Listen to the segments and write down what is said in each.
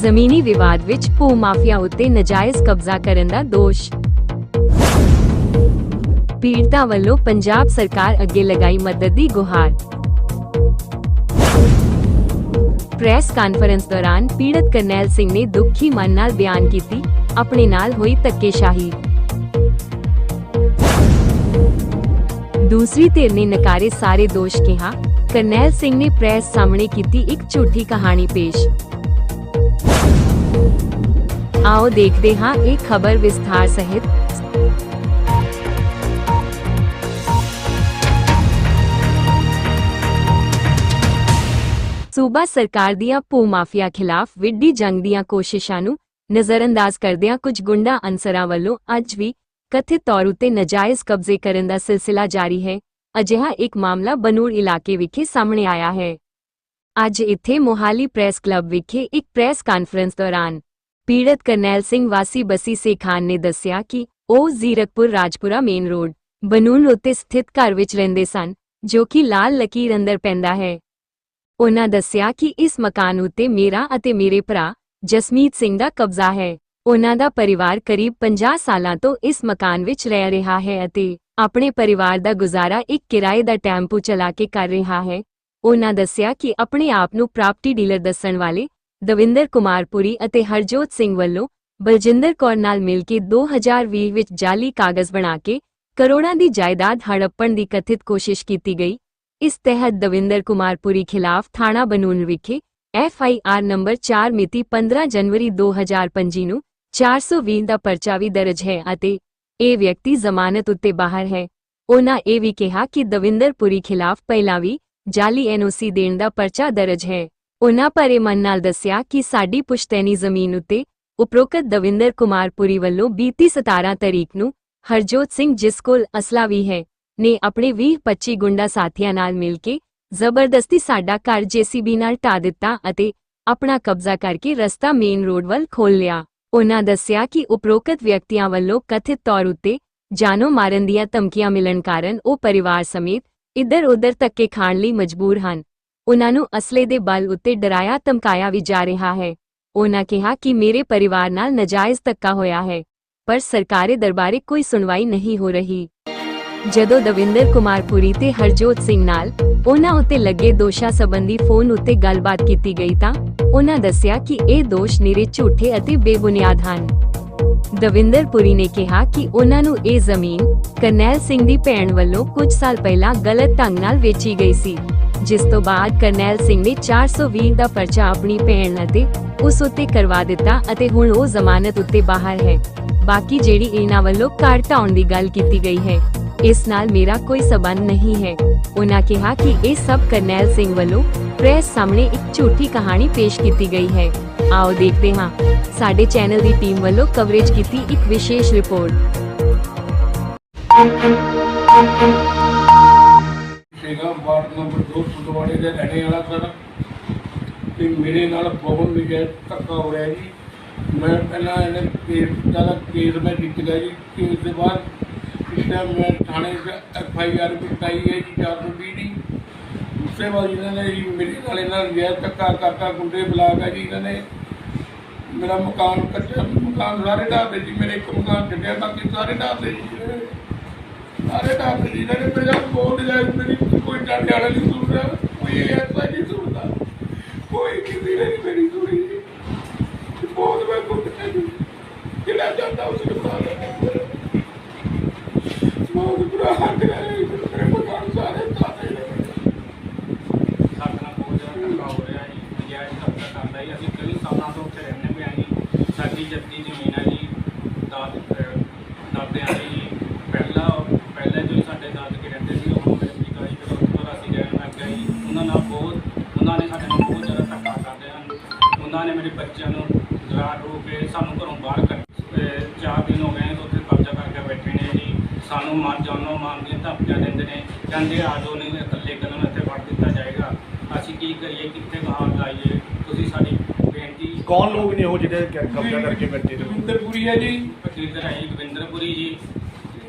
ਜ਼ਮੀਨੀ ਵਿਵਾਦ ਵਿੱਚ ਭੂ ਮਾਫੀਆ ਉੱਤੇ ਨਜਾਇਜ਼ ਕਬਜ਼ਾ ਕਰਨ ਦਾ ਦੋਸ਼। ਪੀੜਤਾ ਵੱਲੋਂ ਪੰਜਾਬ ਸਰਕਾਰ ਅੱਗੇ ਲਗਾਈ ਮਦਦ ਦੀ ਗੁਹਾਰ। ਪ੍ਰੈਸ ਕਾਨਫਰੰਸ ਦੌਰਾਨ ਪੀੜਤ ਕਰਨੈਲ ਸਿੰਘ ਨੇ ਦੁੱਖੀ ਮਨ ਨਾਲ ਬਿਆਨ ਕੀਤੀ, ਆਪਣੇ ਨਾਲ ਹੋਈ ਧੱਕੇਸ਼ਾਹੀ। ਦੂਸਰੀ ਧਿਰ ਨੇ ਨਕਾਰੇ ਸਾਰੇ ਦੋਸ਼ ਕਿਹਾ, ਕਰਨੈਲ ਸਿੰਘ ਨੇ ਪ੍ਰੈਸ ਸਾਹਮਣੇ ਕੀਤੀ ਇੱਕ ਝੂਠੀ ਕਹਾਣੀ ਪੇਸ਼। ਆਓ ਦੇਖਦੇ ਹਾਂ ਇਹ ਖਬਰ ਵਿਸਥਾਰ ਸਹਿਤ ਸੂਬਾ ਸਰਕਾਰ ਦੀਆਂ ਭੂ ਮਾਫੀਆ ਖਿਲਾਫ ਵਿੱਢੀ ਜੰਗ ਦੀਆਂ ਕੋਸ਼ਿਸ਼ਾਂ ਨੂੰ ਨਜ਼ਰਅੰਦਾਜ਼ ਕਰਦਿਆਂ ਕੁਝ ਗੁੰਡਾ ਅਨਸਰਾਂ ਵੱਲੋਂ ਅੱਜ ਵੀ ਕਥਿਤ ਤੌਰ ਉਤੇ ਨਜਾਇਜ਼ ਕਬਜ਼ੇ ਕਰਨ ਦਾ ਸਿਲਸਿਲਾ ਜਾਰੀ ਹੈ ਅਜਿਹਾ ਇੱਕ ਮਾਮਲਾ ਬਨੂੜ ਇਲਾਕੇ ਵਿਖੇ ਸਾਹਮਣੇ ਆਇਆ ਹੈ ਅੱਜ ਇੱਥੇ ਮੋਹਾਲੀ ਪ੍ਰੈਸ ਕਲੱਬ ਵਿਖੇ ਇੱਕ ਪ੍ਰੈਸ ਕਾਨਫਰੰਸ ਦੌਰਾਨ ਪੀੜਤ ਕਰਨੈਲ ਸਿੰਘ ਵਾਸੀ ਬਸੀ ਸੇ ਨੇ ਦੱਸਿਆ ਕਿ ਉਹ ਜ਼ੀਰਕਪੁਰ ਰਾਜਪੁਰਾ ਮੇਨ ਰੋਡ ਬਨੂੜ ਉੱਤੇ ਸਥਿਤ ਘਰ ਵਿੱਚ ਰਹਿੰਦੇ ਸਨ, ਜੋ ਕਿ ਲਾਲ ਲਕੀਰ ਅੰਦਰ ਪੈਂਦਾ ਹੈ। ਉਨ੍ਹਾਂ ਦੱਸਿਆ ਕਿ ਇਸ ਮਕਾਨ ਉੱਤੇ ਮੇਰਾ ਅਤੇ ਮੇਰੇ ਭਰਾ ਜਸਮੀਤ ਸਿੰਘ ਦਾ ਕਬਜ਼ਾ ਹੈ। ਉਹਨਾਂ ਦਾ ਪਰਿਵਾਰ ਕਰੀਬ 50 ਸਾਲਾਂ ਤੋਂ ਇਸ ਮਕਾਨ ਵਿੱਚ ਰਹਿ ਰਿਹਾ ਹੈ ਅਤੇ ਆਪਣੇ ਪਰਿਵਾਰ ਦਾ ਗੁਜ਼ਾਰਾ ਇੱਕ ਕਿਰਾਏ ਦਾ ਟੈਂਪੂ ਚਲਾ ਕੇ ਕਰ ਰਿਹਾ ਹੈ। ਉਹਨਾਂ ਦੱਸਿਆ ਕਿ ਆਪਣੇ ਆਪ ਨੂੰ ਪ੍ਰਾਪਰਟੀ ਡੀਲਰ ਦੱਸਣ ਵਾਲੇ ਦਵਿੰਦਰ ਕੁਮਾਰਪੁਰੀ ਅਤੇ ਹਰਜੋਤ ਸਿੰਘ ਵੱਲੋਂ ਬਲਜਿੰਦਰ ਕੌਰ ਨਾਲ ਮਿਲ ਕੇ 2020 ਵਿੱਚ ਜਾਲੀ ਕਾਗਜ਼ ਬਣਾ ਕੇ ਕਰੋੜਾਂ ਦੀ ਜਾਇਦਾਦ ਹੜੱਪਣ ਦੀ ਕਥਿਤ ਕੋਸ਼ਿਸ਼ ਕੀਤੀ ਗਈ। ਇਸ ਤਹਿਤ ਦਵਿੰਦਰ ਕੁਮਾਰਪੁਰੀ ਖਿਲਾਫ ਥਾਣਾ ਬਨੂਨ ਵਿਖੇ ਐਫ ਆਈ ਆਰ ਨੰਬਰ 4 ਮਿਤੀ 15 ਜਨਵਰੀ 2025 ਨੂੰ 420 ਦਾ ਪਰਚਾ ਵੀ ਦਰਜ ਹੈ ਅਤੇ ਇਹ ਵਿਅਕਤੀ ਜ਼ਮਾਨਤ ਉੱਤੇ ਬਾਹਰ ਹੈ। ਉਹਨਾਂ ਇਹ ਵੀ ਕਿਹਾ ਕਿ ਦਵਿੰਦਰ ਪੁਰੀ ਖਿਲਾਫ ਪਹਿਲਾਂ ਵੀ ਜਾਲੀ ਐਨਓਸੀ ਦੇਣ ਦਾ ਪਰਚਾ ਦਰਜ ਹੈ। ਉਨ੍ਹਾਂ ਭਰੇ ਮਨ ਨਾਲ ਦੱਸਿਆ ਕਿ ਸਾਡੀ ਪੁਸ਼ਤੈਨੀ ਜ਼ਮੀਨ ਉੱਤੇ ਉਪਰੋਕਤ ਦਵਿੰਦਰ ਕੁਮਾਰਪੁਰੀ ਵੱਲੋਂ ਬੀਤੀ 17 ਤਰੀਕ ਨੂੰ ਹਰਜੋਤ ਸਿੰਘ ਜਿਸ ਕੋਲ ਅਸਲਾ ਵੀ ਹੈ, ਨੇ ਆਪਣੇ 20-25 ਗੁੰਡਾ ਸਾਥੀਆਂ ਨਾਲ ਮਿਲ ਕੇ ਜ਼ਬਰਦਸਤੀ ਸਾਡਾ ਘਰ ਜੇਸੀਬੀ ਨਾਲ ਢਾ ਦਿੱਤਾ ਅਤੇ ਆਪਣਾ ਕਬਜ਼ਾ ਕਰਕੇ ਰਸਤਾ ਮੇਨ ਰੋਡ ਵੱਲ ਖੋਲ ਲਿਆ। ਉਨ੍ਹਾਂ ਦੱਸਿਆ ਕਿ ਉਪਰੋਕਤ ਵਿਅਕਤੀਆਂ ਵੱਲੋਂ ਕਥਿਤ ਤੌਰ ਉੱਤੇ ਜਾਨੋਂ ਮਾਰਨ ਦੀਆਂ ਧਮਕੀਆਂ ਮਿਲਣ ਕਾਰਨ ਉਹ ਪਰਿਵਾਰ ਸਮੇਤ ਇੱਧਰ-ਉੱਧਰ ਧੱਕੇ ਖਾਣ ਲਈ ਮਜਬੂਰ ਹਨ। ਉਨ੍ਹਾਂ ਨੂੰ ਅਸਲੇ ਦੇ ਬਲ ਉੱਤੇ ਡਰਾਇਆ ਧਮਕਾਇਆ ਵੀ ਜਾ ਰਿਹਾ ਹੈ। ਉਨ੍ਹਾਂ ਕਿਹਾ ਕਿ ਮੇਰੇ ਪਰਿਵਾਰ ਨਾਲ ਨਜਾਇਜ਼ ਧੱਕਾ ਹੋਇਆ ਹੈ, ਪਰ ਸਰਕਾਰੀ ਦਰਬਾਰੇ ਕੋਈ ਸੁਣਵਾਈ ਨਹੀਂ ਹੋ ਰਹੀ। ਜਦੋਂ ਦਵਿੰਦਰ ਕੁਮਾਰਪੁਰੀ ਤੇ ਹਰਜੋਤ ਸਿੰਘ ਨਾਲ ਉਹਨਾਂ ਉੱਤੇ ਲੱਗੇ ਦੋਸ਼ਾਂ ਸੰਬੰਧੀ ਫੋਨ ਉੱਤੇ ਗੱਲਬਾਤ ਕੀਤੀ ਗਈ ਤਾਂ ਉਹਨਾਂ ਦੱਸਿਆ ਕਿ ਇਹ ਦੋਸ਼ ਨਿਰੇ ਝੂਠੇ ਅਤੇ ਬੇਬੁਨਿਆਦ ਹਨ। ਦਵਿੰਦਰ ਪੁਰੀ ਨੇ ਕਿਹਾ ਕਿ ਉਹਨਾਂ ਨੂੰ ਇਹ ਜ਼ਮੀਨ ਕਰਨੈਲ ਸਿੰਘ ਦੀ ਭੈਣ ਵੱਲੋਂ ਕੁਝ ਸਾਲ ਪਹਿਲਾਂ ਗਲਤ ਢੰਗ ਨਾਲ ਵੇਚੀ ਗਈ ਸੀ। ਜਿਸ ਤੋਂ ਬਾਅਦ ਕਰਨੈਲ ਸਿੰਘ ਨੇ 420 ਦਾ ਪਰਚਾ ਆਪਣੀ ਭੈਣ ਅਤੇ ਉਸ ਉੱਤੇ ਕਰਵਾ ਦਿੱਤਾ ਅਤੇ ਹੁਣ ਉਹ ਜ਼ਮਾਨਤ ਉੱਤੇ ਬਾਹਰ ਹੈ। ਬਾਕੀ ਜਿਹੜੀ ਇਹਨਾਂ ਵੱਲੋਂ ਘਰ ਢਾਉਣ ਦੀ ਗੱਲ ਕੀਤੀ ਗਈ ਹੈ, ਇਸ ਨਾਲ ਮੇਰਾ ਕੋਈ ਸਬੰਧ ਨਹੀਂ ਹੈ। ਉਹਨਾਂ ਕਿਹਾ ਕਿ ਇਹ ਸਭ ਕਰਨੈਲ ਸਿੰਘ ਵੱਲੋਂ ਪ੍ਰੈਸ ਸਾਹਮਣੇ ਇੱਕ ਝੂਠੀ ਕਹਾਣੀ ਪੇਸ਼ ਕੀਤੀ ਗਈ ਹੈ। ਆਓ ਦੇਖਦੇ ਹਾਂ, ਸਾਡੇ ਚੈਨਲ ਦੀ ਟੀਮ ਵੱਲੋਂ ਕਵਰੇਜ ਕੀਤੀ ਇੱਕ ਵਿਸ਼ੇਸ਼ ਰਿਪੋਰਟ। ਸੀਗਾ, ਵਾਰਡ ਨੰਬਰ 2 ਫੁੱਟਵਾੜੇ ਦੇ ਰਹਿਣੇ ਵਾਲਾ ਸਰ ਤੇ ਮੇਰੇ ਨਾਲ ਬਹੁਤ ਨਜਾਇਜ਼ ਧੱਕਾ ਹੋ ਰਿਹਾ ਜੀ। ਮੈਂ ਪਹਿਲਾਂ ਇਹਨੇ ਕੇਸ ਦਾ ਕੇਸ ਮੈਂ ਜਿੱਤ ਗਿਆ ਜੀ। ਕੇਸ ਦੇ ਬਾਅਦ ਇਸ ਮੈਂ ਥਾਣੇ ਐਫ ਆਈ ਆਰ ਵੀ ਕਟਾਈ ਹੈ ਜੀ 420 ਦੀ। ਉਸੇ ਬਾਅਦ ਇਹਨਾਂ ਨੇ ਜੀ ਮੇਰੇ ਨਾਲ ਇਹਨਾਂ ਨੇ ਨਜਾਇਜ਼ ਧੱਕਾ ਕਰਤਾ, ਗੁੰਡੇ ਬੁਲਾ ਕੇ ਜੀ ਇਹਨਾਂ ਨੇ। ਮੇਰਾ ਮਕਾਨ ਕੱਚਾ ਮਕਾਨ ਸਾਰੇ ਢਾਹ ਦੇ ਜੀ, ਮੇਰੇ ਇੱਕ ਮਕਾਨ ਛੱਡਿਆ, ਬਾਕੀ ਸਾਰੇ ਢਾਹ ਦੇ ਜੀ। ਸਾਰੇ ਢਾਬ ਦੀ ਜਿਹੜੇ ਮੇਰਾ ਬੋਲ ਜਾਏ ਮੇਰੀ ਕੋਈ ਡਾਡੇ ਵਾਲਾ ਨਹੀਂ ਸੁਣਦਾ, ਕੋਈ ਐਸਾ ਨਹੀਂ ਸੁਣਦਾ, ਕੋਈ ਕਿਸੇ ਨੇ ਨਹੀਂ ਮੇਰੀ ਸੁਣੀ। ਬਹੁਤ ਮੈਂ ਕੁੱਟਿਆ ਜੀ। ਜਿਹੜਾ ਜਾਂਦਾ ਉਸ ਨੂੰ ਪਾ ਬਹੁਤ ਬੁਰਾ ਹਾਲ ਹੈ ਮੇਰੇ ਮਕਾਨ ਸਾਰੇ ਤਾਤੇ ਨੇ। ਸਾਡੇ ਬਹੁਤ ਜ਼ਿਆਦਾ ਹੋ ਰਿਹਾ ਜੀ। ਨਜਾਇਜ਼ ਧੱਕਾ ਕਰਦਾ ਜੀ ਅਸੀਂ ਕਈ ਸਾਲਾਂ ਤੋਂ ਉੱਥੇ ਰਹਿੰਦੇ ਪਏ ਹਾਂ ਸਾਡੀ ਜੱਦੀ ਗਾਹਾਂ ਲਾਈਏ ਤੁਸੀਂ ਸਾਡੀ ਬੇਨਤੀ ਕੌਣ ਲੋਕ ਨੇ ਉਹ ਜਿਹੜੇ ਕ- ਕਬਜ਼ਾ ਕਰਕੇ ਬੈਠੇ ਨੇ? ਰਵਿੰਦਰਪੁਰੀ ਹੈ ਜੀ ਵਕੀਲ ਹੈ ਜੀ ਗੋਬਿੰਦਰਪੁਰੀ ਜੀ।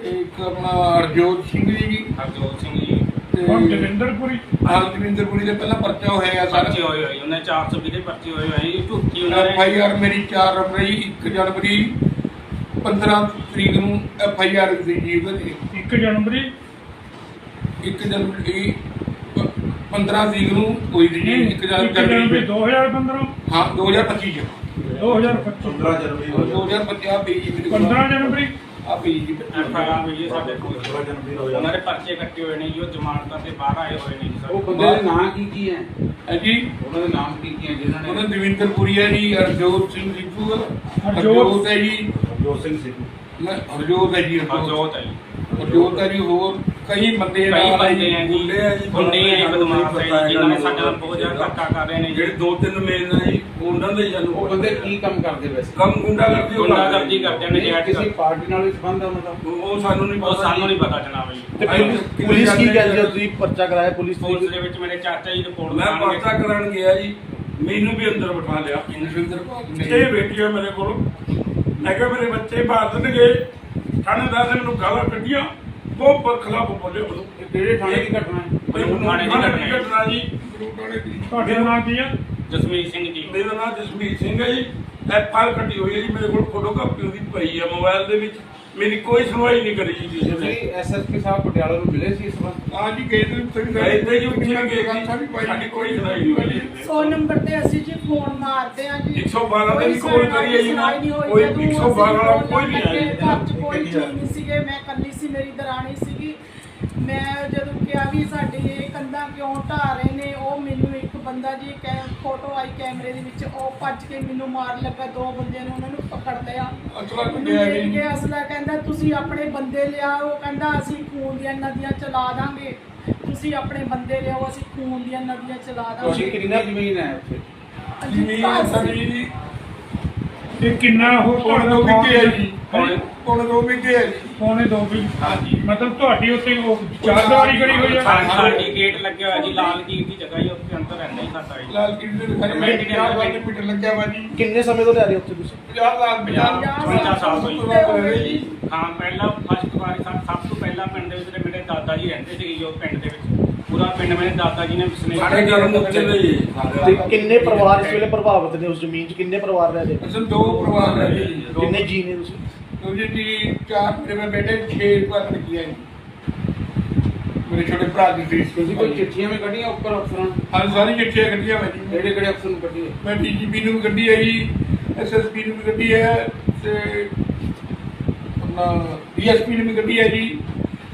ਇੱਕ ਆਪਣਾ ਹਰਜੋਤ ਸਿੰਘ ਜੀ ਜੀ। ਹਰਜੋਤ ਸਿੰਘ ਜੀ। ਤੇ ਹੁਣ ਜਗਿੰਦਰਪੁਰੀ ਹਾਂ ਜਵਿੰਦਰਪੁਰੀ ਦੇ ਪਹਿਲਾਂ ਪਰਚਾ ਹੋਇਆ ਸਰ। ਪਰਚੇ ਹੋਏ ਹੋਏ ਉਹਨੇ 420 ਦੇ ਪਰਚੇ ਹੋਏ ਹੋਏ ਜੀ ਝੂਠੀ ਉਹਨਾਂ ਐਫ ਆਈ ਨੇ ਆਰ ਮੇਰੀ 4 ਫਰਵਰੀ 1 ਜਨਵਰੀ 15 ਤਰੀਕ ਨੂੰ ਐਫ ਆਈ ਆਰ ਦੀ ਜੀ ਉਹਦੇ 1 ਜਨਵਰੀ? 1 ਜਨਵਰੀ 15 ਤਰੀਕ ਨੂੰ ਹੋਈ ਸੀ ਜੀ 1 1 ਜਨਵਰੀ ਜਨਵਰੀ 2015 ਹਾਂ 2025 ਚ। 2025 15 ਜਨਵਰੀ 2050 ਪਈ ਜੀ ਮੇਰੇ 15 ਜਨਵਰੀ। ਆ ਪਈ ਜੀ ਐਫ ਆਈ ਆਰ ਹੋਈ ਹੈ ਸਾਡੇ ਕੋਲ। 15 ਜਨਵਰੀ ਉਹਨਾਂ ਦੇ ਪਰਚੇ ਕੱਟੇ ਹੋਏ ਨੇ ਜੀ ਉਹ ਜ਼ਮਾਨਤਾਂ ਤੇ ਬਾਹਰ ਆਏ ਹੋਏ ਨੇ ਜੀ ਉਹ ਬੰਦੇ ਦੇ ਨਾਂ ਕੀ ਕੀ ਹੈ? ਹੈ ਜੀ। ਉਹਨਾਂ ਦੇ ਨਾਮ ਕੀ ਕੀ ਹੈ? ਜਿਨ੍ਹਾਂ ਉਹਨਾਂ ਨੇ ਦਵਿੰਦਰਪੁਰੀ ਹੈ ਜੀ ਹਰਜੋਤ ਸਿੰਘ ਸਿੱਧੂ। ਹਰਜੋਤ। ਹਰਜੋਤ ਹੈ ਜੀ। ਜੋਤ ਸਿੰਘ ਸਿੱਧੂ। ਮੈਂ ਹਰਜੋਤ ਹੈ ਜੀ ਹਰਜੋਤ। ਹਰਜੋਤ ਹੈ ਜੀ। ਹਰਜੋਤ ਹੈ ਜੀ ਹੋਰ। ਕਈ ਬੰਦੇ ਕਈ ਬੰਦੇ ਆ ਜੀ। ਗੁੰਡੇ ਆ ਜੀ, ਗੁੰਡੇ ਆ ਜੀ ਬਦਮਾਸ਼ ਆ ਜੀ ਜਿਨ੍ਹਾਂ ਨੇ ਸਾਡੇ ਨਾਲ ਬਹੁਤ ਜ਼ਿਆਦਾ ਧੱਕਾ ਕਰ ਰਹੇ ਨੇ ਜਿਹੜੇ ਜੀ ਦੋ ਤਿੰਨ ਮੇਨ ਆ ਜੀ ਉਹਨਾਂ ਦੇ ਸਾਨੂੰ ਉਹ ਬੰਦੇ ਕੀ ਕੰਮ ਕਰਦੇ ਵੈਸੇ? ਕੰਮ ਗੁੰਡਾ ਕਰਦੀ ਗੁੰਡਾਗਰਦੀ ਕਰਦੇ ਨੇ ਜੀ ਕਿਸੇ ਪਾਰਟੀ ਨਾਲ ਵੀ ਸੰਬੰਧ ਹੈ ਉਹਨਾਂ ਦਾ ਉਹ ਸਾਨੂੰ ਨਹੀਂ ਉਹ ਪਤਾ ਸਾਨੂੰ। ਨਹੀਂ ਪਤਾ ਜਨਾਬ ਜੀ। ਤੇ ਪੁਲਿਸ- ਪੁਲਿਸ ਕੀ ਕਹਿੰਦੀ ਹੈ ਤੁਸੀਂ ਪਰਚਾ ਕਰਾਇਆ ਪੁਲਿਸ ਪੁਲਿਸ ਦੇ ਵਿੱਚ ਮੇਰੇ ਚਾਚਾ ਜੀ ਰਿਪੋਰਟ ਮੈਂ ਪਰਚਾ ਕਰਾਉਣ ਗਿਆ ਜੀ ਮੈਨੂੰ ਵੀ ਅੰਦਰ ਬਿਠਾ ਲਿਆ। ਨੇ ਇਹ ਬੇਟੀ ਹੈ ਮੇਰੇ ਕੋਲ। ਮੈਂ ਕਿਹਾ ਮੇਰੇ ਬੱਚੇ ਬਾਹਰ ਦੇਣਗੇ ਥਾਣੇਦਾਰ ਨੇ ਮੈਨੂੰ ਗਾਲਾਂ ਕੱਢੀਆਂ। ਬਹੁਤ ਬਰਖਲਾਫ ਬੋਲੇ ਇਹ ਕਿਹੜੇ ਥਾਣੇ ਦੀ ਘਟਨਾ ਹੈ। ਬਈ ਥਾਣੇ ਥਾਣੇ ਦੀ ਦੀ ਘਟਨਾ ਹੈ। ਘਟਨਾ ਜੀ। ਤੁਹਾਡੇ ਨਾਂ ਕੀ ਹੈ? ਜਸਮੀਤ ਸਿੰਘ ਜੀ। ਮੇਰਾ ਨਾਮ ਜਸਮੀਤ ਸਿੰਘ ਹੈ ਜੀ। ਐਫ ਆਰ ਕੱਟੀ ਹੋਈ ਹੈ ਜੀ। ਮੇਰੇ ਕੋਲ ਫੋਟੋ ਕਾਪੀ ਉਹਦੀ ਪਈ ਹੈ ਮੋਬਾਈਲ ਦੇ ਵਿੱਚ। ਮੇਰੀ ਕੋਈ ਸੁਣਵਾਈ ਨਹੀਂ ਕਰੀ ਜੀ ਕਿਸੇ ਨੇ। ਐਸਐਸਪੀ ਸਾਹਿਬ ਪਟਿਆਲਾ ਨੂੰ ਮਿਲੇ ਸੀ ਇਸ ਵਾਰ? ਹਾਂ ਜੀ ਗਏ ਤੇ ਤੁਸੀਂ ਗਏ। ਤੇ ਜੀ ਉੱਥੇ ਗਏ ਸਾਡੀ ਸੀ। ਸਾਡੀ ਕੋਈ ਸੁਣਵਾਈ ਨਹੀਂ ਹੋਈ। ਜੀ ਸੌ ਨੰਬਰ ਤੇ ਅਸੀਂ ਜੀ ਫੋਨ ਮਾਰਦੇ ਆ ਜੀ। 112 ਤੇ ਵੀ ਕੋਈ call ਕਰੀ ਹੈ ਜੀ। ਕੋਈ ਜਦੋਂ 112 ਵਾਲਾ ਕੋਈ ਨਹੀਂ ਆਇਆ। ਕੋਈ ਜੀ ਨਹੀਂ ਸੀਗੇ ਮੈਂ ਇਕੱਲੀ ਸੀ ਮੇਰੀ ਦਰਾਣੀ ਸੀਗੀ। ਮੈਂ ਜਦੋਂ ਕਿਹਾ ਵੀ ਸਾਡੀ ਇਹ ਕੰਧਾਂ ਕਿਉਂ ਢਾਹ ਰਹੇ ਨੇ ਉਹ ਮੈਨੂੰ ਇੱਕ ਬੰਦਾ ਜੀ ਕੈ ਫੋਟੋ ਆਈ ਕੈਮਰੇ ਦੇ ਵਿੱਚ ਉਹ ਭੱਜ ਕੇ ਮੈਨੂੰ ਮਾਰ ਲੱਗਾ ਦੋ ਬੰਦਿਆਂ ਨੇ ਉਹਨਾਂ ਨੂੰ ਪਕੜ ਲਿਆ। ਅਸਲਾ ਉਹਨੂੰ ਕੁੱਟਿਆ ਦੇਖ ਜੀ? ਕੇ ਅਸਲਾ ਕਹਿੰਦਾ ਤੁਸੀਂ ਆਪਣੇ ਬੰਦੇ ਲਿਆਓ। ਕਹਿੰਦਾ ਅਸੀਂ ਖੂਨ ਦੀਆਂ ਨਦੀਆਂ ਚਲਾ ਦਾਂਗੇ। ਤੁਸੀਂ ਆਪਣੇ ਬੰਦੇ ਲਿਆਓ ਅਸੀਂ ਖੂਨ ਦੀਆਂ ਨਦੀਆਂ ਚਲਾ ਤੁਸੀਂ ਦਾਂਗੇ ਕਿੰਨੀ ਜ਼ਮੀਨ ਹੈ ਉੱਥੇ? ਜ਼ਮੀਨ ਘਰ ਸੀ। ਸਾਡੀ ਜੀ ਇਹ ਕਿੰਨਾ ਪੌਣੇ ਦੋ ਵਿਕੇ ਹੈ? ਜੀ? ਪੌਣੇ ਦੋ ਵਿਕੇ ਹੈ ਜੀ। ਪੌਣੇ ਦੋ ਵੀ। ਹਾਂਜੀ। ਮਤਲਬ ਤੁਹਾਡੀ ਉੱਤੇ ਉਹ ਚਾਰ ਦੀਵਾਰੀ ਕਰੀ ਹੋਈ ਹੈ? ਸਾਡੀ ਸਾਡੀ ਗੇਟ ਲੱਗਿਆ ਹੋਇਆ ਜੀ ਲਾਲ ਕੀਰ ਦੀ ਜਗ੍ਹਾ ਹੀ ਉੱਥੇ ਅੰਦਰ ਰਹਿੰਦਾ ਹੀ ਸਾਡਾ ਜੀ। ਲਾਲ ਕਿਲੇ ਦੇ ਖੜੇ ਮੈਂ ਕਿਹਾ ਮੈਂ ਵਾਲੀ ਮੀਟਰ ਲੱਗਿਆ ਵਾ ਜੀ। ਕਿੰਨੇ ਸਮੇਂ ਤੋਂ ਲੈ ਰਹੇ ਉੱਥੇ ਤੁਸੀਂ? 50 ਲਾਲ 50 ਪੰਜਾਹ ਸਾਲ ਤੋਂ ਜੀ। ਹੋਏ ਜੀ। ਹਾਂ ਪਹਿਲਾਂ ਫਸਟ ਵਾਰੀ ਸਭ ਸਭ ਤੋਂ ਪਹਿਲਾਂ ਪਿੰਡ ਦੇ ਵਿੱਚ ਜਿਹੜੇ ਮੇਰੇ ਦਾਦਾ ਜੀ ਰਹਿੰਦੇ ਸੀਗੇ ਜੋ ਪਿੰਡ ਦੇ ਵਿੱਚ। ਪੂਰਾ ਪਿੰਡ ਮੇਰੇ ਦਾਦਾ ਜੀ ਨੇ ਵਸਨੇ ਸਾਡੇ ਘਰ ਮੁੱਕੇ ਨੇ ਜੀ ਤੇ ਕਿੰਨੇ ਪਰਿਵਾਰ ਇਸ ਵੇਲੇ ਪ੍ਰਭਾਵਿਤ ਨੇ ਉਸ ਜ਼ਮੀਨ 'ਚ? ਕਿੰਨੇ ਪਰਿਵਾਰ ਰਹਿ ਰਹੇ ਅਸਲ ਦੋ ਪਰਿਵਾਰ ਹੈ ਜੀ। ਦੋ- ਕਿੰਨੇ ਜੀ ਨੇ ਤੁਸੀਂ? ਜੀ ਚਾਰ ਮੇਰੇ ਮੈਂ ਬੇਟੇ 6 ਘਰ ਲੱਗੀਆਂ ਜੀ। ਮੇਰੇ ਛੋਟੇ ਭਰਾ ਦੀ ਫੀਸ ਤੁਸੀਂ ਕੋਈ ਚਿੱਠੀਆਂ ਵੀ ਕੱਢੀਆਂ ਉੱਪਰ ਅਫਸਰਾਂ ਨੂੰ? ਹਾਂ ਸਾਰੀ ਚਿੱਠੀਆਂ ਕੱਢੀਆਂ ਮੈਂ ਜੀ। ਕਿਹੜੇ ਕਿਹੜੇ ਅਫਸਰ ਨੂੰ ਕੱਢੀ ਹੈ ਮੈਂ ਡੀਜੀਪੀ ਨੂੰ ਵੀ ਕੱਢੀ ਹੈ ਜੀ ਐਸਐਸਪੀ ਨੂੰ ਵੀ ਕੱਢੀ ਹੈ ਤੇ ਆਪਣਾ ਡੀਐਸਪੀ ਨੂੰ ਵੀ ਕੱਢੀ ਹੈ ਜੀ।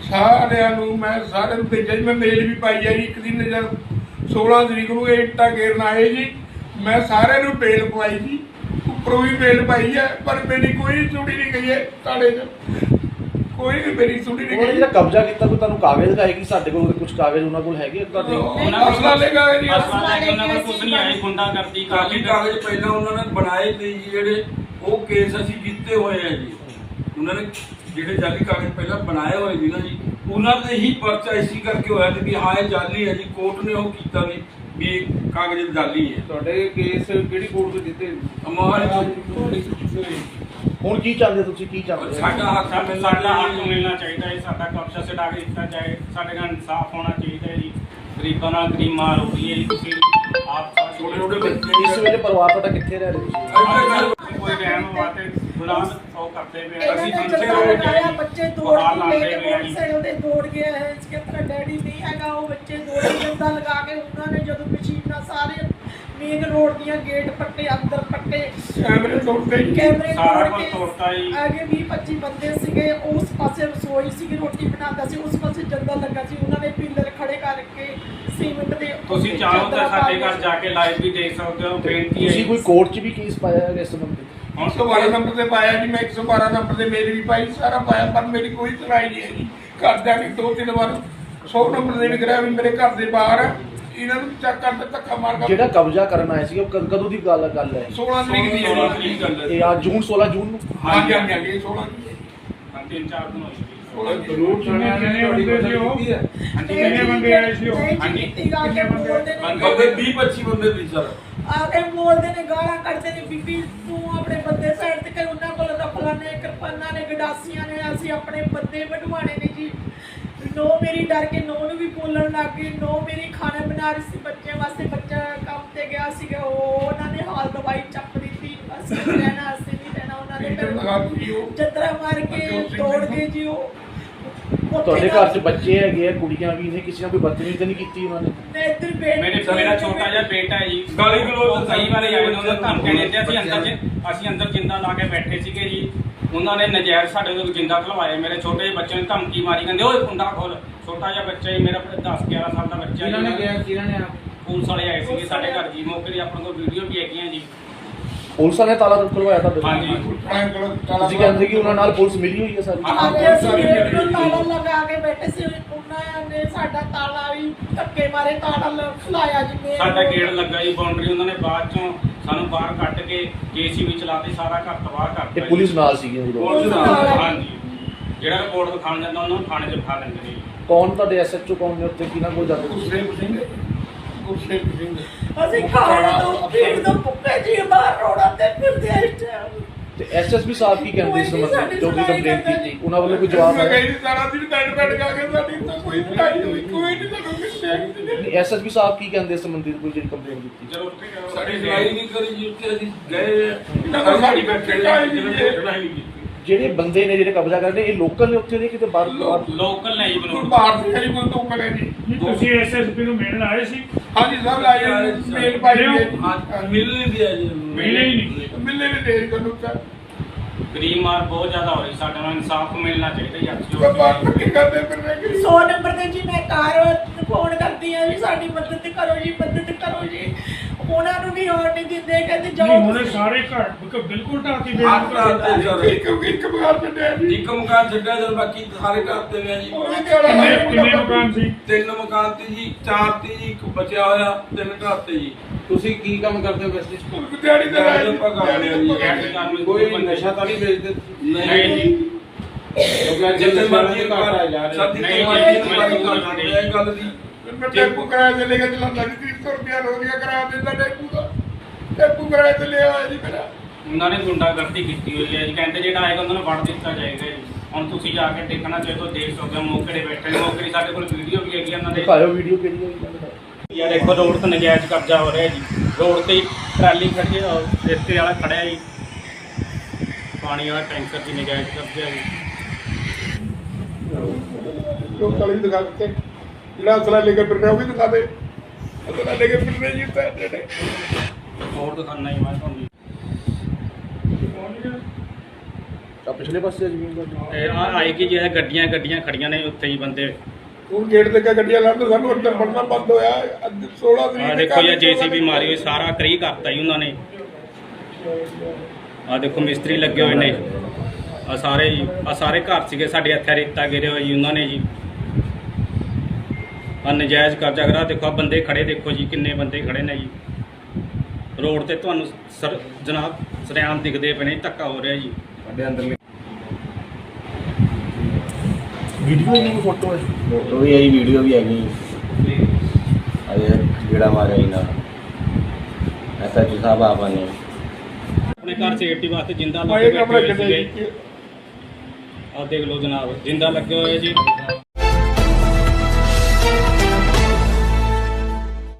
ਸਾਰਿਆਂ ਨੂੰ ਮੈਂ ਸਾਰਿਆਂ ਨੂੰ ਭੇਜਿਆ ਜੀ ਮੈਂ ਮੇਲ ਵੀ ਪਾਈ ਹੈ ਜੀ। ਇੱਕ ਦਿਨ ਜਦ 16 ਤਰੀਕ ਨੂੰ ਇਹ ਇੱਟਾਂ ਘੇਰਨ ਆਏ ਜੀ ਮੈਂ ਸਾਰਿਆਂ ਨੂੰ ਬੇਲ ਪਵਾਈ ਜੀ। ਉੱਪਰੋਂ ਵੀ ਬੇਲ ਪਾਈ ਹੈ ਪਰ ਮੇਰੀ ਕੋਈ ਸੁਣੀ ਨਹੀਂ ਗਈ ਹੈ ਤਾੜੇ 'ਚ। ਕੋਈ ਵੀ ਮੇਰੀ ਸੁਣੀ ਨਹੀਂ ਉਹਨਾਂ ਨੇ ਗਈ। ਜਿਹੜਾ ਕਬਜ਼ਾ ਕੀਤਾ ਕੋਈ ਤੁਹਾਨੂੰ ਕਾਗਜ਼ ਦਿਖਾਏ ਕਿ ਸਾਡੇ ਕੋਲ ਕੁਝ ਕਾਗਜ਼ ਉਹਨਾਂ ਕੋਲ ਹੈਗੇ ਤੁਹਾਡੇ? ਉਹਨਾਂ ਅਸਲਾ ਲੇਗਾ ਜੀ ਅਸਲਾ ਲੈ ਕੇ ਉਹਨਾਂ ਕੋਲ ਕੁਝ ਨਹੀਂ ਆਈ ਗੁੰਡਾ ਕਰਦੀ ਕਾਫੀ ਕਾਗਜ਼ ਪਹਿਲਾਂ ਉਹਨਾਂ ਨੇ ਬਣਾਏ ਤੇ ਜੀ ਜਿਹੜੇ ਉਹ ਕੇਸ ਅਸੀਂ ਜਿੱਤੇ ਹੋਏ ਆ ਜੀ। ਉਹਨਾਂ ਨੇ ਜਿਹੜੇ ਜਾਲੀ ਕਾਗਜ਼ ਪਹਿਲਾਂ ਬਣਾਏ ਹੋਏ ਸੀ ਨਾ ਜੀ ਉਹਨਾਂ ਤੇ ਹੀ ਪਰਚਾ ਇਸੀ ਕਰਕੇ ਹੋਇਆ ਸੀ ਵੀ ਹਾਂ ਇਹ ਜਾਲੀ ਹੈ ਜੀ ਕੋਰਟ ਨੇ ਉਹ ਕੀਤਾ ਵੀ। ਵੀ ਇਹ ਕਾਗਜ਼ ਜਾਲੀ ਹੈ ਤੁਹਾਡੇ ਕੇਸ ਕਿਹੜੀ ਕੋਰਟ ਤੋਂ ਜਿੱਤੇ ਹਮਾਰੇ ਹੁਣ ਕੀ ਚਾਹੁੰਦੇ ਤੁਸੀਂ? ਕੀ ਚਾਹੁੰਦੇ? ਸਾਡਾ ਹੱਕ ਸਾਡਾ ਸਾਡਾ ਹੱਕ ਮਿਲਣਾ ਚਾਹੀਦਾ ਹੈ ਸਾਡਾ ਕਬਜ਼ਾ ਛਡਾ ਕੇ ਦਿੱਤਾ ਜਾਏ। ਸਾਡੇ ਨਾਲ ਇਨਸਾਫ ਹੋਣਾ ਚਾਹੀਦਾ ਹੈ ਜੀ। ਗਰੀਬਾਂ ਨਾਲ ਗਰੀਬ ਮਾਰ ਹੋ ਰਹੀ ਹੈ ਜੀ ਤੁਸੀਂ ਆਪ ਛੋਟੇ ਛੋਟੇ ਬੱਚੇ ਇਸ ਵੇਲੇ ਪਰਿਵਾਰ ਤੁਹਾਡਾ ਕਿੱਥੇ ਰਹਿ ਰਿਹਾ? ਤੁਸੀਂ ਕੋਈ ਰਹਿਣ ਵਾਸਤੇ ਬੁਲਾ ਉਹ ਕਰਦੇ ਪਏ ਇਹਨਾਂ ਅਸੀਂ ਨੇ ਪਿੱਛੇ ਜਦੋਂ ਹੋ ਲਗਾਇਆ ਗਏ ਬੱਚੇ ਦੌੜ ਬਾਹਰ ਕੇ ਲੈ ਲਾਉਂਦੇ ਕੇ ਪਏ ਆ ਜੀ। ਮੋਟਰਸਾਈਕਲ ਤੇ ਦੌੜ ਗਿਆ ਹੈ ਇਸਕੇ ਤੇਰਾ ਡੈਡੀ ਨਹੀਂ ਹੈਗਾ ਉਹ ਬੱਚੇ ਦੌੜ ਕੇ ਜਿੰਦਾ ਲਗਾ ਕੇ ਉਹਨਾਂ ਨੇ ਜਦੋਂ ਮਸ਼ੀਨਾਂ ਸਾਰੇ ਮੇਨ ਰੋਡ ਦੀਆਂ ਗੇਟ ਪੱਟੇ ਅੰਦਰ ਪੱਟੇ। ਕੈਮਰੇ ਤੋੜਦੇ ਜੀ। ਕੈਮਰੇ ਸਾਰਾ ਤੋੜ ਕੁਝ ਕੇ ਤੋੜਤਾ ਜੀ। ਅੱਗੇ 20 25 ਬੰਦੇ ਸੀਗੇ ਉਸ ਪਾਸੇ ਰਸੋਈ ਸੀਗੀ ਰੋਟੀ ਬਣਾਉਂਦਾ ਸੀ ਉਸ ਪਾਸੇ ਜੰਦਾ ਲੱਗਾ ਸੀ। ਉਹਨਾਂ ਨੇ ਪਿੱਲਰ ਖੜੇ ਕਰਕੇ ਸੀਮੈਂਟ ਦੇ ਤੁਸੀਂ ਚਾਹੋ ਤਾਂ ਸਾਡੇ ਘਰ ਜਾ ਕੇ ਲਾਈਵ ਵੀ ਦੇਖ ਸਕਦੇ ਹੋ ਬੇਨਤੀ ਹੈ ਤੁਸੀਂ ਕੋਈ ਕੋਰਟ 'ਚ ਵੀ ਕੇਸ ਪਾਇਆ ਹੈ ਇਸ ਸੰਬੰਧੀ? ਹੁਣ 112 ਨੰਬਰ ਤੇ ਪਾਇਆ ਜੀ ਮੈਂ 112 ਨੰਬਰ ਤੇ ਮੇਰੀ ਵੀ ਪਾਈ ਸਾਰਾ ਪਾਇਆ ਪਰ ਮੇਰੀ ਕੋਈ ਸੁਣਾਈ ਨਹੀਂ ਹੈ ਜੀ ਘਰ ਜਾ ਕੇ ਦੋ ਤਿੰਨ ਵਾਰ 100 ਨੰਬਰ ਦੇ ਵੀ ਕਰਿਆ ਵੀ ਮੇਰੇ ਘਰ ਦੇ ਬਾਹਰ ਆ। ਇਹਨਾਂ ਨੂੰ ਚੱਕ ਕਰ ਤੇ ਧੱਕਾ ਮਾਰ ਕਰ ਜਿਹੜਾ ਕਬਜ਼ਾ ਕਰਨ ਆਇਆ ਸੀ ਉਹ ਕਦ- ਕਦੋਂ ਦੀ ਗੱਲ ਗੱਲ ਹੈ 16 ਤਰੀਕ ਦੀ ਹੈ 16 ਜੀ। ਤਰੀਕ ਗੱਲ ਹੈ ਇਹ ਆ ਜੂਨ 16 ਜੂਨ ਨੂੰ ਹਾਂਜੀ ਹਾਂਜੀ ਹਾਂਜੀ 16 ਦੀ ਹੈ ਜੀ। ਹਾਂ, ਤਿੰਨ ਚਾਰ ਦਿਨ ਹੋਏ ਜੀ 16 ਦੀ ਹੈ। ਜ਼ਰੂਰ ਸੁਣਿਆ ਨੇ ਬੰਦੇ ਸੀ ਉਹ? ਹਾਂਜੀ ਕਿੰਨੇ ਬੰਦੇ ਆਏ ਸੀ ਉਹ? ਹਾਂਜੀ। ਕਿੰਨੇ ਬੰਦੇ? ਨੇ ਬੰਦੇ 20 25 ਬੰਦੇ ਸੀ ਸਰ ਆ ਕੇ ਨੇ ਗਾਲਾਂ ਕੱਢਦੇ ਨੇ ਬੀਬੀ ਤੂੰ ਆਪਣੇ ਬੰਦੇ ਸਾਈਡ ਤੇ ਕਰ ਉਹਨਾਂ ਕੋਲ ਰਫਲਾਂ ਨੇ ਕਿਰਪਾਨਾਂ ਨੇ ਗਡਾਸੀਆਂ ਨੇ ਅਸੀਂ ਆਪਣੇ ਬੰਦੇ ਵਢਵਾਣੇ ਨੇ ਜੀ। ਨੋ ਮੇਰੀ ਡਰ ਕੇ ਨੋ ਨੂੰ ਵੀ ਬੋਲਣ ਲੱਗ ਗਈ ਨੋ ਮੇਰੀ ਖਾਣਾ ਬਣਾ ਰਹੀ ਸੀ ਬੱਚੇ ਵਾਸਤੇ ਬੱਚਾ ਕੰਮ ਤੇ ਗਿਆ ਸੀਗਾ ਉਹ ਉਹਨਾਂ ਨੇ ਹਾਲ ਦਵਾਈ ਚੱਕ ਦਿੱਤੀ ਬਸ ਰਹਿਣਾ ਅਸੀਂ ਨਹੀਂ ਰਹਿਣਾ ਉਹਨਾਂ ਦੇ ਜਤਰਾ ਮਾਰ ਕੇ ਤੋੜ ਗਏ ਜੀ ਉਹ। ਤੁਹਾਡੇ ਨਾ- ਘਰ 'ਚ ਬੱਚੇ ਹੈਗੇ ਆ ਕੁੜੀਆਂ ਵੀ ਨੇ ਕਿਸੇ ਨਾਲ ਕੋਈ ਬਦਤਮੀਜ਼ੀ ਤਾਂ ਨਹੀਂ ਕੀਤੀ ਉਹਨਾਂ ਨੇ? ਤੇ ਇੱਧਰ ਮੇਰੇ ਮੇਰਾ ਛੋਟਾ ਜਿਹਾ ਬੇਟਾ ਹੈ ਜੀ। ਗਾਲੀ ਗਲੋਚ ਉਹ ਕਈ ਵਾਰੀ ਆਏ ਨੇ ਉਹਨਾਂ ਧਮਕੇ ਦਿੰਦੇ ਅਸੀਂ ਅੰਦਰ ਚ ਅਸੀਂ ਅੰਦਰ ਜਿੰਦਾ ਲਾ ਕੇ ਬੈਠੇ ਸੀਗੇ ਜੀ। ਉਹਨਾਂ ਨੇ ਨਜਾਇਜ਼ ਸਾਡੇ ਤੋਂ ਜਿੰਦਾ ਖਲਵਾਏ ਮੇਰੇ ਛੋਟੇ ਜਿਹੇ ਬੱਚੇ ਨੂੰ ਧਮਕੀ ਮਾਰੀ ਕਹਿੰਦੇ ਓਏ ਕੁੰਡਾ ਖੋਲ। ਛੋਟਾ ਜਿਹਾ ਬੱਚਾ ਜੀ ਮੇਰਾ 10 11 ਸਾਲ ਦਾ ਬੱਚਾ ਜਿਨ੍ਹਾਂ ਨੇ ਜੀ। ਕਿਹਾ ਜਿਨ੍ਹਾਂ ਨੇ ਆਪ ਪੁਲਿਸ ਵਾਲੇ ਆਏ ਸੀਗੇ ਸਾਡੇ ਘਰ ਜੀ। ਮੌਕੇ ਦੀ ਆਪਣੇ ਕੋਲ ਵੀਡੀਓ ਵੀ ਹੈਗੀਆਂ ਜੀ। ਪੁਲਿਸ ਨੇ ਤਾਲਾ ਖੁਲਵਾਇਆ ਤੁਹਾਡੇ ਕੋਲ? ਹਾਂਜੀ। ਟਾਈਮ ਕੋਲ ਤਾਲਾ ਤੁਸੀਂ ਕਹਿੰਦੇ ਕਿ ਉਹਨਾਂ ਨਾਲ ਪੁਲਿਸ ਮਿਲੀ ਹੋਈ ਹੈ ਸਾਰੀ? ਆਗੇ ਅਸੀਂ ਗੇਟ ਨੂੰ ਤਾਲਾ ਲਗਾ ਕੇ ਬੈਠੇ ਸੀ ਉਹਨਾਂ ਨੇ ਸਾਡਾ ਤਾਲਾ ਵੀ ਧੱਕੇ ਮਾਰੇ ਤਾਲਾ ਲ- ਖੁਲਾਇਆ ਜੀ ਮੇਨ ਸਾਡਾ ਗੇਟ ਲੱਗਾ ਜੀ ਬਾਉਂਡਰੀ ਉਹਨਾਂ ਨੇ ਬਾਅਦ ਚੋਂ ਸਾਨੂੰ ਬਾਹਰ ਕੱਢ ਕੇ ਜੀਸੀਬੀ ਚਲਾਤੇ ਸਾਰਾ ਘਰ ਤਬਾਹ ਕਰਤਾ ਤੇ ਜੀ। ਪੁਲਿਸ ਨਾਲ ਸੀਗੀ ਉਦੋਂ ਪੁਲਿਸ ਨਾਲ। ਨਾਲ। ਹਾਂਜੀ। ਜਿਹੜਾ ਰਿਪੋਰਟ ਦਿਖਾਉਣ ਜਾਂਦਾ ਉਹਨਾਂ ਨੂੰ ਥਾਣੇ 'ਚ ਬਿਠਾ ਲੈਂਦੇ ਨੇ ਜੀ। ਕੌਣ ਤੁਹਾਡੇ ਐਸਐਚਓ ਕੌਣ ਨੇ ਉੱਥੇ? ਕਿਹਨਾਂ ਕੋਲ ਜਾਂਦੇ? ਤੁਸੀਂ ਗੁਰਸੇਵ ਸਿੰਘ। ਗੁਰਸੇਵ ਸਿੰਘ। ਅਸੀਂ ਖਾਣ ਤੋਂ ਪੀਣ ਤੋਂ ਭੁੱਖੇ ਜੀ ਬਾਹਰ ਰੋੜਾਂ ਤੇ ਫਿਰਦੇ ਆ ਇਸ ਟਾਈਮ ਤੇ ਐਸਐਸਪੀ ਸਾਹਿਬ ਕੀ ਕਹਿੰਦੇ ਇਸ ਸੰਬੰਧੀ? ਸਾਡੀ ਜੋ ਵੀ ਕੰਪਲੇਂਟ ਕੀਤੀ ਉਹਨਾਂ ਵੱਲੋਂ ਕੋਈ ਜਵਾਬ ਮੈਂ ਹੈ? ਕਹੀ ਸਾਰਾ ਦਿਨ ਬੈਠ ਬੈਠ ਕੇ ਆ ਕੇ ਸਾਡੀ ਤਾਂ ਕੋਈ ਲੜਾਈ ਹੋਈ ਕੋਈ ਨਹੀਂ ਐਸਐਸਪੀ ਸਾਹਿਬ ਕੀ ਕਹਿੰਦੇ ਇਸ ਸੰਬੰਧੀ ਕੋਈ ਜਿਹੜੀ ਕੰਪਲੇਂਟ ਕੀਤੀ? ਚਲੋ ਸਾਡੀ ਲੜਾਈ ਨਹੀਂ ਕਰੀ ਜੀ ਉੱਥੇ ਅਸੀਂ ਗਏ ਸਾਡੀ ਬੈਠੇ ਲੜਾਈ ਨਹੀਂ ਕੀਤੀ। ਜਿਹੜੇ ਬੰਦੇ ਨੇ ਜਿਹੜੇ ਕਬਜ਼ਾ ਕਰਦੇ ਇਹ ਲੋਕਲ ਨੇ ਉੱਥੇ ਦੇ ਕਿਤੇ ਬਾਹਰ ਬਾਹਰ? ਲੋਕਲ ਨਹੀਂ ਕੋਈ ਬਣਾਉਣ ਬਾਹਰ ਦੀ ਜਿਹੜੀ ਕੋਈ ਤੋਂ ਕਰੇ ਨਹੀਂ ਨਹੀਂ, ਤੁਸੀਂ ਐਸਐਸਪੀ ਨੂੰ ਮਿਲਣ ਆਏ ਸੀ। ਹਾਂਜੀ ਸਭ ਲਾਈ ਮੇਲ ਪਾਈ ਗਏ ਹਾਂ ਮਿਲ ਨਹੀਂ ਦਿਆ ਜੀ। ਮਿਲੇ ਹੀ ਨਹੀਂ। ਮਿਲਨੇ ਵੀ ਦੇ ਕੋਲ ਤਾਂ ਗਰੀਬ ਮਾਰ ਬਹੁਤ ਜ਼ਿਆਦਾ ਹੋ ਰਹੀ ਸਾਡੇ ਨਾਲ ਇਨਸਾਫ ਮਿਲਣਾ ਚਾਹੀਦਾ ਜੀ ਅੱਜ ਬਾਤ ਕੀ। ਕਰਦੇ ਫਿਰ ਮੈਂ ਕਿ 100 ਨੰਬਰ ਤੇ ਜੀ ਮੈਂ ਕਾਰ ਫੋਨ ਕਰਦੀ ਆ ਵੀ ਸਾਡੀ ਮਦਦ ਕਰੋ ਜੀ ਮਦਦ ਕਰੋ ਜੀ। ਉਹਨਾਂ ਨੂੰ ਵੀ ਆਉਣ ਨਹੀਂ ਦਿੰਦੇ ਕਹਿੰਦੇ ਨਹੀਂ ਜਾਓ ਹੁਣੇ ਸਾਰੇ ਘਰ ਬਿਲਕੁਲ- ਬਿਲਕੁਲ ਢਾਤੀ ਤੇ ਇੱਕ ਇੱਕ ਬਗਾਰ ਛੱਡਿਆ ਜੀ। ਇੱਕ ਮਕਾਨ ਛੱਡਿਆ ਜਦ ਬਾਕੀ ਸਾਰੇ ਘਰ ਤੇ ਨੇ ਜੀ। ਉਹਨੇ ਕਿਹੜਾ ਕਿੰਨੇ ਕਿੰਨੇ ਮਕਾਨ ਸੀ? ਤਿੰਨ ਮਕਾਨ ਤੇ ਜੀ ਚਾਰ ਤੇ ਜੀ ਇੱਕ ਬਚਿਆ ਹੋਇਆ ਤਿੰਨ ਘਰ ਤੇ ਜੀ। ਤੁਸੀਂ ਕੀ ਕੰਮ ਕਰਦੇ ਹੋ ਵੈਸੇ? ਦਿਹਾੜੀ ਦਾ ਦਿਹਾੜੀ ਆਪਾਂ ਕਰਦੇ ਹਾਂ ਜੀ। ਕੋਈ ਨਸ਼ਾ ਤਾਂ ਨਹੀਂ ਵੇਚਦੇ? ਨਹੀਂ। ਜੀ। ਕਿਉਂਕਿ ਅੱਜ ਜਿੱਥੇ ਨਸ਼ਾ ਮਰਜ਼ੀ ਘਾਟ ਆ ਜਾ ਰਹੇ। ਸਾਡੀ ਨਹੀਂ, ਤੇ ਨਹੀਂ, ਆ ਰਿਹਾ ਇਹ ਗੱਲ ਦੀ ਮੈਂ ਟੈਂਪੂ ਕਿਰਾਏ ਤੇ ਲੈ ਕੇ ਚਲਾਉਂਦਾ ਜੀ 300 ਰੁਪਿਆ ਰੋਜ਼ੀਆ ਕਰਾ ਦਿੰਦਾ ਟੈਂਪੂ ਦਾ। ਟੈਂਪੂ ਕਿਰਾਏ ਤੇ ਲਿਆ ਹੋਇਆ ਜੀ ਮੇਰਾ। ਉਹਨਾਂ ਨੇ ਗੁੰਡਾਗਰਦੀ ਕੀਤੀ ਹੋਈ ਹੈ ਜੀ। ਕਹਿੰਦੇ ਜਿਹੜਾ ਆਏਗਾ ਉਹਨਾਂ ਨੂੰ ਵੜ ਦਿੱਤਾ ਜਾਏਗਾ ਜੀ। ਹੁਣ ਤੁਸੀਂ ਜਾ ਕੇ ਦੇਖਣਾ ਚਾਹੇ ਤਾਂ ਦੇਖ ਸਕਦੇ ਹੋ ਮੌਕੇ ਤੇ ਬੈਠੇ ਨੇ। ਮੌਕੇ ਦੀ ਸਾਡੇ ਕੋਲ ਵੀਡੀਓ ਵੀ ਹੈਗੀ ਉਹਨਾਂ ਦੇ। ਦਿਖਾਇਓ ਵੀਡੀਓ ਕਿਹੜੀ ਹੈ ਯਾਰ ਦੇਖੋ ਰੋਡ ਤੇ ਨਜਾਇਜ਼ ਕਬਜ਼ਾ ਹੋ ਰਿਹਾ ਜੀ। ਰੋਡ ਤੇ ਟਰਾਲੀ ਖੜੀ ਹੈ ਰੇਤੇ ਵਾਲਾ ਖੜਿਆ ਜੀ। ਪਾਣੀ ਵਾਲਾ ਟੈਂਕਰ ਦੀ ਨਜਾਇਜ਼ ਕਬਜ਼ਾ ਜੀ। ਲੋਕ ਕਾਲੀ ਦਿਖਾ ਦਿੱਤੇ ਜਿਹੜਾ ਅਸਲਾ ਲੈ ਕੇ ਫਿਰ ਰਿਹਾ ਉਹ ਵੀ ਦਿਖਾ ਦੇ। ਅਸਲਾ ਲੈ ਕੇ ਫਿਰ ਜੀ ਤਾਂ ਹੋਰ ਦਿਖਾਣਾ ਹੀ ਮੈਂ ਤੁਹਾਨੂੰ ਆ ਪਿਛਲੇ ਪਾਸੇ ਜ਼ਮੀਨ ਦਾ ਤੇ ਆ ਆਏਗੀ ਜਿਹੜਾ ਗੱਡੀਆਂ ਗੱਡੀਆਂ ਖੜੀਆਂ ਨੇ ਉੱਥੇ ਹੀ ਬੰਦੇ ਹੁਣ ਗੇਟ ਤੇ ਗੱਡੀਆਂ ਲਾਉਂਦੇ ਸਾਨੂੰ ਅੰਦਰ ਵੜਨਾ ਬੰਦ ਹੋਇਆ ਅੱਜ 16 ਤਰੀਕ ਆ ਦੇਖੋ ਇਹ ਜੀਸੀਬੀ ਮਾਰੀ ਹੋਈ ਸਾਰਾ ਕਰੀ ਕਰਤਾ ਜੀ ਉਹਨਾਂ ਨੇ ਆ ਦੇਖੋ ਮਿਸਤਰੀ ਲੱਗੇ ਹੋਏ ਨੇ। ਆ ਸਾਰੇ ਜੀ ਆ ਸਾਰੇ ਘਰ ਸੀਗੇ, ਸਾਡੇ ਇੱਥੇ ਰੇਤਾ ਗਿਰੇ ਹੋਏ ਜੀ, ਉਹਨਾਂ ਨੇ ਜੀ। ਨਜਾਇਜ਼ ਕਬਜ਼ਾ ਕਰਾ ਦੇਖੋ ਆ ਬੰਦੇ ਖੜੇ ਦੇਖੋ ਜੀ ਕਿੰਨੇ ਬੰਦੇ ਖੜੇ ਨੇ ਜੀ। ਰੋਡ ਤੇ ਤੁਹਾਨੂੰ ਸਰ ਜਨਾਬ ਸਰਿਆਮ ਦਿਖਦੇ ਪਏ ਨੇ ਧੱਕਾ ਹੋ ਰਿਹਾ ਜੀ। ਸਾਡੇ ਅੰਦਰ ਵੀਡੀਓ ਨਹੀਂ ਫੋਟੋ ਹੈ। ਫੋਟੋ ਵੀ ਆਈ ਵੀਡੀਓ ਵੀ ਹੈਗੀ ਅਜੇ ਜਿਹੜਾ ਮਾਰਿਆ ਇਹਨਾਂ ਐਸਐਚਓ ਸਾਹਿਬ ਆਪਾਂ ਨੇ। ਆਪਣੇ ਘਰ ਸੇਫਟੀ ਵਾਸਤੇ ਜਿੰਦਾ ਲੱਗੇ ਬੈਠੇ ਹੋਏ ਸੀਗੇ। ਜੀ? ਆ ਦੇਖ ਲਓ ਜਨਾਬ ਜਿੰਦਾ ਲੱਗੇ ਹੋਏ ਜੀ।